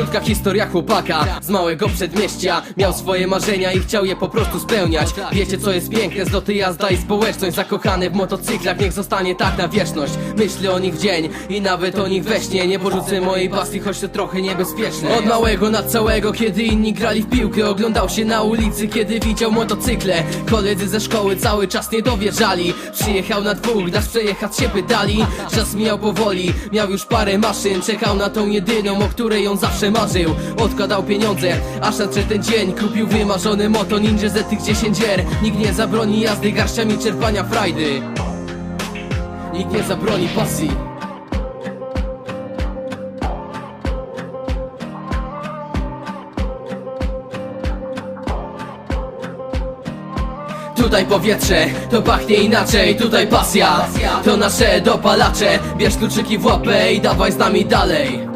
Krótka historia chłopaka z małego przedmieścia. Miał swoje marzenia i chciał je po prostu spełniać. Wiecie co jest piękne, zloty jazda i społeczność. Zakochany w motocyklach, niech zostanie tak na wieczność. Myślę o nich w dzień i nawet o nich we śnie. Nie porzucę mojej pasji, choć to trochę niebezpieczne. Od małego na całego, kiedy inni grali w piłkę Oglądał się na ulicy, kiedy widział motocykle. Koledzy ze szkoły cały czas nie dowierzali. Przyjechał na dwóch, dasz przejechać się pytali. Czas mijał powoli, miał już parę maszyn. Czekał na tą jedyną, o której on zawsze Odkładał pieniądze, aż nadszedł ten dzień. Kupił wymarzone moto Ninja Z tych 10 R Nikt nie zabroni jazdy garściami czerpania frajdy. Nikt nie zabroni pasji. Tutaj powietrze, to pachnie inaczej. Tutaj pasja, to nasze dopalacze. Bierz kluczyki w łapę i dawaj z nami dalej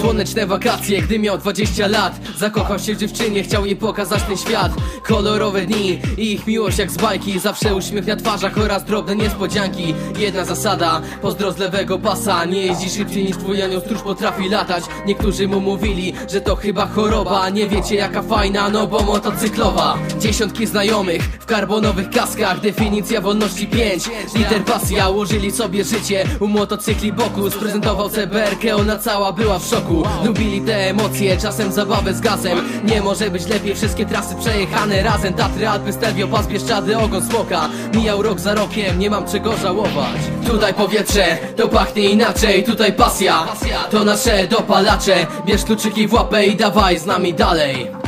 Słoneczne wakacje, gdy miał 20 lat. Zakochał się w dziewczynie, chciał jej pokazać ten świat. Kolorowe dni i ich miłość jak z bajki. Zawsze uśmiech na twarzach oraz drobne niespodzianki. Jedna zasada, pozdro z lewego pasa. Nie jeździ szybciej niż twój anioł stróż potrafi latać. Niektórzy mu mówili, że to chyba choroba. Nie wiecie jaka fajna, no bo motocyklowa. Dziesiątki znajomych w karbonowych kaskach. Definicja wolności 5 Liter pasja, ułożyli sobie życie. U motocykli boku Sprezentował CBR-kę, ona cała była w szoku Lubili te emocje, czasem zabawę z gazem Nie może być lepiej, wszystkie trasy przejechane razem. Tatry, Alpy, Stelvio, Pas, Bieszczady, Ogon, Smoka. Mijał rok za rokiem, nie mam czego żałować. Tutaj powietrze, to pachnie inaczej. Tutaj pasja, to nasze dopalacze. Bierz kluczyki w łapę i dawaj z nami dalej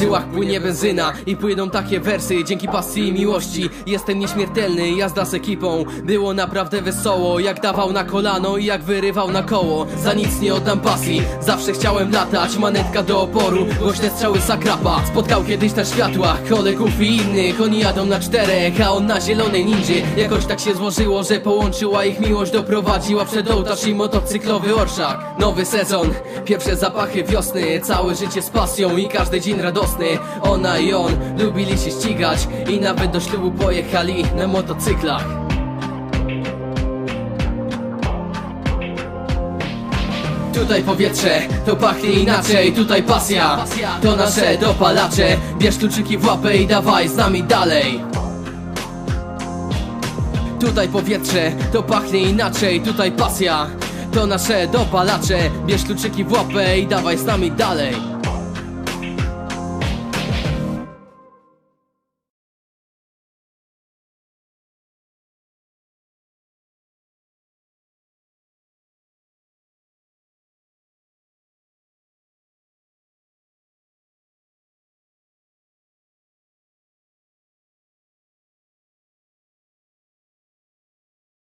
żyłach płynie benzyna i płyną takie wersy. Dzięki pasji i miłości jestem nieśmiertelny. Jazda z ekipą, było naprawdę wesoło. Jak dawał na kolano i jak wyrywał na koło. Za nic nie oddam pasji, zawsze chciałem latać. Manetka do oporu, głośne strzały sakrapa. Spotkał kiedyś na światłach kolegów i innych. Oni jadą na czterech, a on na zielonej ninży Jakoś tak się złożyło, że połączyła ich miłość. Doprowadziła przed ołtarz i motocyklowy orszak. Nowy sezon, pierwsze zapachy wiosny. Całe życie z pasją i każdy dzień radosny Ona i on lubili się ścigać I nawet do ślubu pojechali na motocyklach. Tutaj powietrze, to pachnie inaczej Tutaj pasja, to nasze dopalacze. Bierz kluczyki w łapę i dawaj z nami dalej. Tutaj powietrze, to pachnie inaczej Tutaj pasja, to nasze dopalacze. Bierz kluczyki w łapę i dawaj z nami dalej